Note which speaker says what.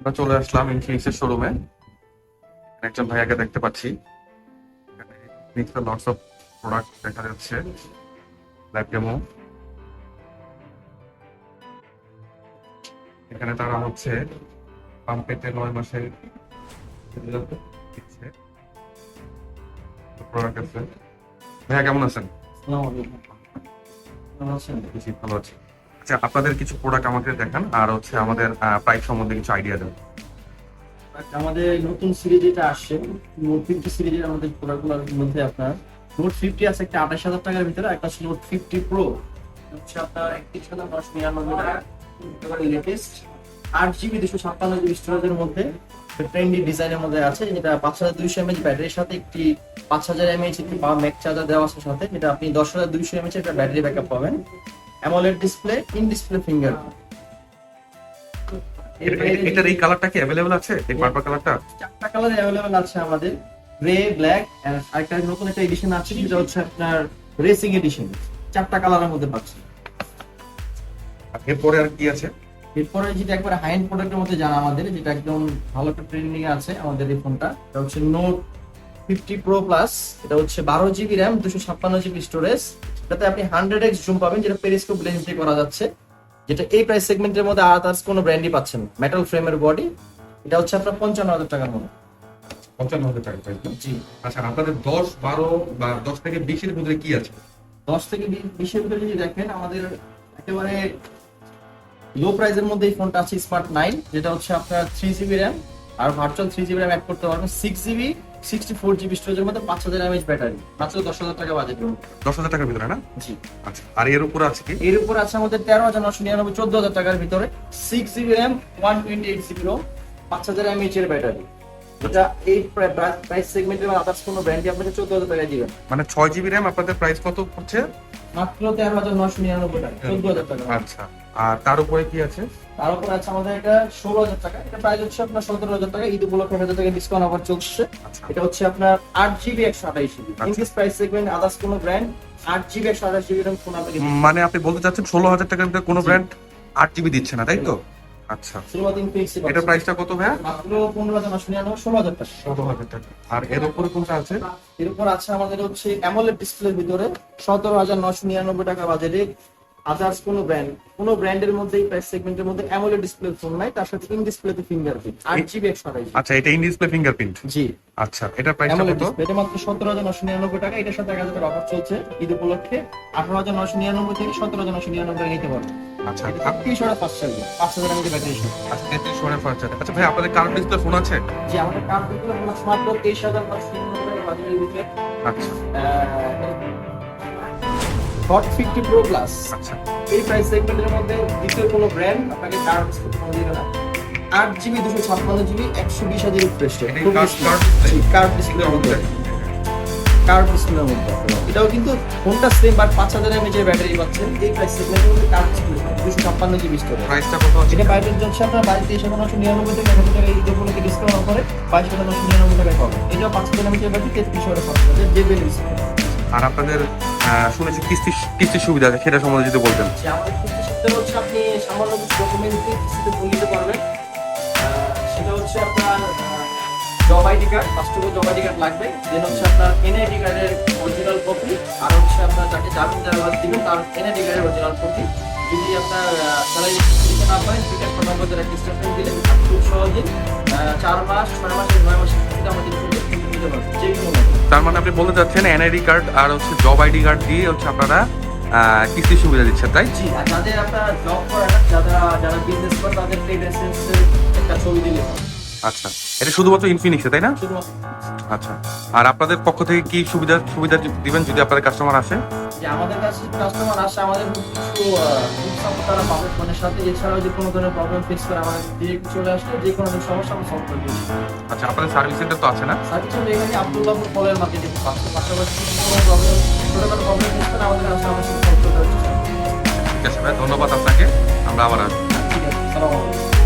Speaker 1: আমরা চলে আসলাম ইনফিনিক্সের শোরুমে একজন ভাইয়াকে দেখতে পাচ্ছি। এখানে লটস অফ প্রোডাক্ট দেখা যাচ্ছে লাইভ ডেমো এখানে তারা হচ্ছে পাম্পেতে নয় মাসের দিচ্ছে প্রোডাক্ট আছে। ভাইয়া কেমন আছেন? ভালো আছি। আচ্ছা আপনাদের কিছু প্রোডাক্ট আমাকে দেখান, আর হচ্ছে আমাদের প্রাইস সম্বন্ধে কিছু আইডিয়া দেন।
Speaker 2: আমাদের নতুন সিরিজ যেটা আসছে নোট ফিফটি সিরিজের আমাদের প্রোডাক্টগুলোর মধ্যে আপনার নোট ফিফটি আছে একটা আঠাশ হাজার টাকার ভিতরে, একটা আছে নোট ফিফটি প্রো হচ্ছে আপনার একত্রিশ হাজার নশো নিরানব্বই টাকা। লেটেস্ট আট জিবি দুশো ছাপ্পান্ন জিবি স্টোরেজের মধ্যে ট্রেন্ডি ডিজাইনের মধ্যে আছে, যেটা পাঁচ হাজার দুইশো এমএচ ব্যাটারির সাথে একটি পাঁচ হাজার এমএচ একটি পাওয়ার ম্যাক চার্জার দেওয়া আছে সাথে, যেটা আপনি দশ হাজার দুইশো এমএচ একটা ব্যাটারি ব্যাকআপ পাবেন। AMOLED display in display finger
Speaker 1: এটা- এটা- এটার এই কালারটা কি অ্যাভেলেবল আছে? এই পার্পল কালারটা
Speaker 2: চারটা কালার অ্যাভেলেবল আছে আমাদের। গ্রে ব্ল্যাক আরেকটা নতুন একটা এডিশন আছে যেটা হচ্ছে আপনার রেসিং এডিশন চারটা কালারের মধ্যে পাচ্ছেন
Speaker 1: এরপরে আর কি আছে?
Speaker 2: এরপরে যেটা একবার হাই এন্ড প্রোডাক্টের মধ্যে জানা আমাদের যেটা একদম ভালো একটা ট্রেন্ডিং আছে আমাদের এই ফোনটা এটা হচ্ছে নোট ফিফটি প্রো প্লাস এটা হচ্ছে বারো জিবি র্যাম দুশো ছাপ্পান্ন জিবি স্টোরেজ এটাতে আপনি হান্ড্রেড এক্স জুম পাবেন যেটা পেরিস্কোপ লেন্স দিয়ে করা যাচ্ছে। যেটা এই প্রাইস সেগমেন্টের মধ্যে আদার্স কোনো ব্র্যান্ডই পাচ্ছেন মেটাল ফ্রেমের বডি এটা হচ্ছে আপনার পঞ্চান্ন হাজার টাকার মতো
Speaker 1: পঞ্চান্ন হাজার টাকা
Speaker 2: জি।
Speaker 1: আচ্ছা আপনাদের দশ বারো বা দশ থেকে বিশের মধ্যে কি আছে?
Speaker 2: দশ থেকে বিশের ভিতরে যদি দেখেন আমাদের একেবারে লো প্রাইসের মধ্যে এই ফোনটা আছে স্মার্ট নাইন যেটা হচ্ছে আপনার থ্রি জিবি র্যাম আর virtual three GB RAM add করতে পারবেন। Six GB sixty four GB স্টোরেজের মধ্যে পাঁচ হাজার এমএচ ব্যাটারি মাত্র দশ হাজার টাকা বাজেট
Speaker 1: দশ হাজার টাকার ভিতরে না?
Speaker 2: জি।
Speaker 1: আচ্ছা আর এর উপর আছে কি?
Speaker 2: এর উপর আছে আমাদের তেরো হাজার নশো নিরানব্বই চোদ্দ হাজার টাকার ভিতরে six GB RAM one twenty eight GB ROM পাঁচ হাজার এমএচ এর ব্যাটারি এটা এই প্রাইস সেগমেন্টের আদার্স কোনো ব্র্যান্ডই আপনাকে চোদ্দ হাজার টাকা দিবেন
Speaker 1: মানে ছয় জিবি র্যাম আপনাদের প্রাইস কত পড়ছে?
Speaker 2: মাত্র তেরো হাজার নশো নিরানব্বই টাকা চোদ্দ হাজার টাকা।
Speaker 1: আচ্ছা আর তার উপরে কি আছে?
Speaker 2: তার উপর আছে আমাদের এটা ষোলো হাজার টাকা এটা প্রাইস হচ্ছে আপনার সতেরো হাজার টাকা ঈদ উপলক্ষে হাজার টাকা ডিসকাউন্ট অফার চলছে।
Speaker 1: আচ্ছা।
Speaker 2: এটা হচ্ছে আপনার আট জিবি একশো আঠাইশ GB this price segment others কোনো ব্র্যান্ড আট জিবি একশো আঠাশ জিবি এরকম ফোন আপনাকে
Speaker 1: মানে আপনি বলতে চাচ্ছেন ষোলো হাজার টাকার ভিতরে কোনো ব্র্যান্ড আট জিবি দিচ্ছে না তাই তো? আচ্ছা। প্রাইসটা কত ভাইয়া?
Speaker 2: মাত্র পনেরো হাজার নশো নিরানব্বই ষোলো হাজার টাকা।
Speaker 1: ষোলো হাজার টাকা। আর এর উপরে কোনটা আছে?
Speaker 2: এর উপর আছে আমাদের হচ্ছে অ্যামোলেড ডিসপ্লের ভিতরে সতেরো হাজার নশো নিরানব্বই টাকা বাজেটে আদার্স কোনো ব্র্যান্ড কোনো ব্র্যান্ডের মধ্যে এই প্রাইস সেগমেন্টের মধ্যে অ্যামোলেড ডিসপ্লে ফোন নাই তার সাথে ইন ডিসপ্লেতে ফিঙ্গারপ্রিন্ট আট জিবি একশো
Speaker 1: আচ্ছা এটা ইন ডিসপ্লে ফিঙ্গারপ্রিন্ট
Speaker 2: জি।
Speaker 1: আচ্ছা এটার প্রাইসটা কত?
Speaker 2: এটা মাত্র সতেরো হাজার নশো নিরানব্বই টাকা এটার সাথে এক হাজার অফার চলছে ঈদ উপলক্ষে। আঠারো হাজার নশো নিরানব্বই থেকে সতেরো হাজার নশো নিরানব্বই টাকা নিতে পারবেন
Speaker 1: আচ্ছা।
Speaker 2: তেত্রিশ হাজার পাঁচ হাজার আমি ব্যাটারি সহ
Speaker 1: আচ্ছা তেত্রিশ ওয়াটের ফার্স্ট আচ্ছা ভাই আপনাদের কার্ড ডিসপ্লে ফোন আছে?
Speaker 2: যে আমাদের কার ভিতরে মাত্র তেইশ হাজার নশো বাজারের ভিতরে
Speaker 1: আচ্ছা।
Speaker 2: হট ফিফটি প্রো প্লাস
Speaker 1: আচ্ছা।
Speaker 2: এই প্রাইস সেগমেন্টের মধ্যে দ্বিতীয় কোনো ব্র্যান্ড আপনাকে কার্ড ডিসপ্লে ফোন দিবে না। আট জিবি দুশো ছাপ্পান্ন জিবি একশো বিশ হাজার রিফ্রেশ
Speaker 1: কার্ড ডিসপ্লে
Speaker 2: কার্ড ডিসপ্লের মধ্যে? এটাও কিন্তু ফোনটা সেম বাট পাঁচ হাজার এমএচ এর ব্যাটারি পাচ্ছেন এই প্রাইস সেগমেন্টের মধ্যে ডিসপ্লে দুশো ছাপ্পান্ন জিবি স্টোরেজ
Speaker 1: প্রাইসটা কত
Speaker 2: এটা বাইরের যাচ্ছে আপনার তেইশ হাজার নশো নিরানব্বই থেকে এক হাজার টাকা ঈদ উপলক্ষে ডিসকাউন্ট অফারে বাইশ হাজার নশো নিরানব্বই টাকায় পাবেন এটাও পাঁচ হাজার এমএচ এর ব্যাটারি তেত্রিশ হাজার পাঁচ হাজার যে বেল
Speaker 1: আর আপনাদের শুনেছি কিস্তি কিস্তির সুবিধা আছে সেটা সম্বন্ধে যদি বলতেন।
Speaker 2: আমাদের কিস্তি হচ্ছে আপনি সামান্য কিছু ডকুমেন্ট দিয়ে কিস্তিতে ফোন নিতে পারবেন। সেটা হচ্ছে আপনার job ID card first of job ID card লাগবে দেন হচ্ছে আপনার এনআইডি কার্ডের অরিজিনাল কপি আর হচ্ছে আপনার যাকে জামিন দেওয়া দিবেন তার এনআইডি কার্ডের অরিজিনাল কপি যদি আপনার স্যালারি না পারেন দুইটা ফোন নম্বর দ্বারা একটা স্টেটমেন্ট দিলে খুব সহজে চার মাস ছয় মাস নয় মাসের কিস্তিটা আমাদের নিতে পারবেন যে কোনো
Speaker 1: তার মানে আপনি বলতে চাচ্ছেন এনআইডি কার্ড আর হচ্ছে জব আইডি কার্ড দিয়ে হচ্ছে আপনারা আহ, কিস্তির সুবিধা দিচ্ছেন তাই?
Speaker 2: জি যাদের আপনার জব করে না যারা যারা বিজনেস করে তাদের ট্রেড লাইসেন্সের একটা ছবি দিলে।
Speaker 1: আচ্ছা এটা শুধুমাত্র ইনফিনিক্সে তাই না? আচ্ছা আর আপনাদের পক্ষ থেকে কি সুবিধা সুবিধা দিবেন যদি আপনাদের কাস্টমার আসে?
Speaker 2: যে আমাদের কাছে কাস্টমার আসে আমাদের কিছু তারা পাবে। ফোনের সাথে এছাড়াও যে কোনো ধরনের প্রবলেম ফেস করে আমাদের ডিরেক্ট চলে আসলে যে কোনো সমস্যা আমরা সলভ করে দিই
Speaker 1: আচ্ছা আপনাদের সার্ভিস সেন্টার তো আছে না?
Speaker 2: সার্ভিস আমরা এখানে আব্দুল্লাহপুর কলের মার্কেটে পাশাপাশি কোনো প্রবলেম ছোটখাটো প্রবলেম ফেস করে আমাদের কাছে আমরা সলভ করে দেওয়ার চেষ্টা।
Speaker 1: ঠিক আছে ভাই ধন্যবাদ আপনাকে। আমরা আবার আসব
Speaker 2: ঠিক আছে সালামালাইকুম